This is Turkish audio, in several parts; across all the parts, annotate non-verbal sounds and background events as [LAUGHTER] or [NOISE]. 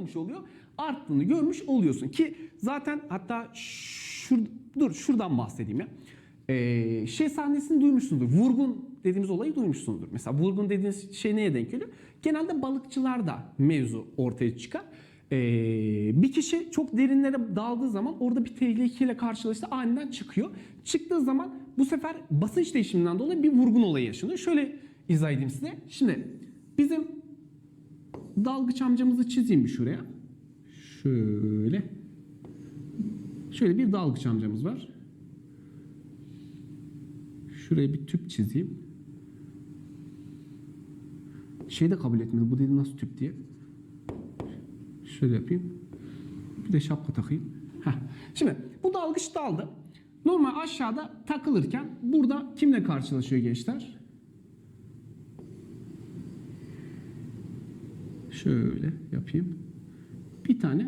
olmuş oluyor? Arttığını görmüş oluyorsun ki zaten hatta şur, dur şuradan bahsedeyim ya. Ee, şey sahnesini duymuşsundur. Vurgun dediğimiz olayı duymuşsundur. Mesela vurgun dediğiniz şey neye denk geliyor? Genelde balıkçılarda mevzu ortaya çıkar. Ee, bir kişi çok derinlere daldığı zaman orada bir tehlikeyle karşılaştı aniden çıkıyor. Çıktığı zaman bu sefer basınç değişiminden dolayı bir vurgun olayı yaşanıyor. Şöyle izah edeyim size. Şimdi bizim dalgıç amcamızı çizeyim bir şuraya. Şöyle. Şöyle bir dalgıç amcamız var. Şuraya bir tüp çizeyim. Şey de kabul etmedi. Bu dedi nasıl tüp diye. Şöyle yapayım. Bir de şapka takayım. Heh. Şimdi bu dalgıç daldı. Normal aşağıda takılırken burada kimle karşılaşıyor gençler? Şöyle yapayım. Bir tane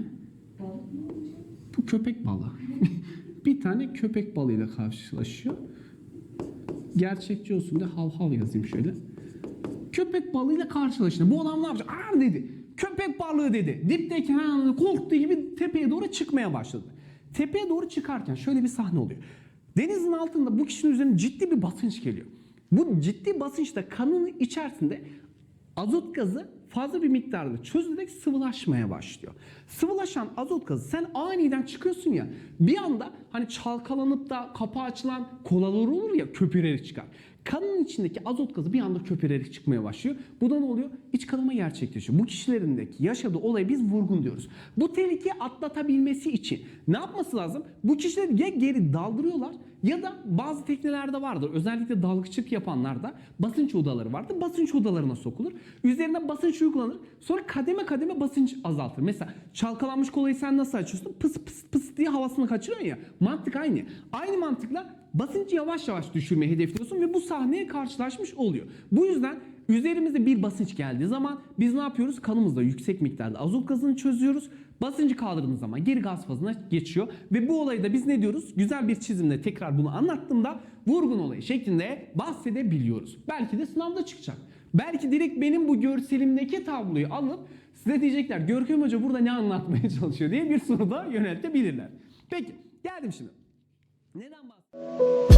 bu köpek balığı. [LAUGHS] bir tane köpek balığıyla karşılaşıyor. Gerçekçi olsun diye hav hav yazayım şöyle. Köpek balığıyla karşılaştı. Bu adam ne yapacak? Aa dedi. Köpek balığı dedi. Dipteki ha, korktuğu gibi tepeye doğru çıkmaya başladı. Tepeye doğru çıkarken şöyle bir sahne oluyor. Denizin altında bu kişinin üzerine ciddi bir basınç geliyor. Bu ciddi basınçta kanının içerisinde azot gazı fazla bir miktarda çözülerek sıvılaşmaya başlıyor. Sıvılaşan azot gazı sen aniden çıkıyorsun ya bir anda hani çalkalanıp da kapağı açılan kolalar olur ya köpürerek çıkar. Kanın içindeki azot gazı bir anda köpürerek çıkmaya başlıyor. Bu da ne oluyor? İç kanama gerçekleşiyor. Bu kişilerindeki yaşadığı olayı biz vurgun diyoruz. Bu tehlikeyi atlatabilmesi için ne yapması lazım? Bu kişileri ya geri daldırıyorlar ya da bazı teknelerde vardır. Özellikle dalgıçlık yapanlarda basınç odaları vardır. Basınç odalarına sokulur. Üzerine basınç uygulanır. Sonra kademe kademe basınç azaltır. Mesela çalkalanmış kolayı sen nasıl açıyorsun? Pıs pıs pıs diye havasını kaçırıyorsun ya. Mantık aynı. Aynı mantıkla basıncı yavaş yavaş düşürmeyi hedefliyorsun ve bu sahneye karşılaşmış oluyor. Bu yüzden üzerimize bir basınç geldiği zaman biz ne yapıyoruz? Kanımızda yüksek miktarda azot gazını çözüyoruz. Basıncı kaldırdığımız zaman geri gaz fazına geçiyor ve bu olayı da biz ne diyoruz? Güzel bir çizimle tekrar bunu anlattığımda vurgun olayı şeklinde bahsedebiliyoruz. Belki de sınavda çıkacak. Belki direkt benim bu görselimdeki tabloyu alıp size diyecekler Görkem Hoca burada ne anlatmaya [LAUGHS] çalışıyor diye bir soru da yöneltebilirler. Peki geldim şimdi. Neden bahsediyorum?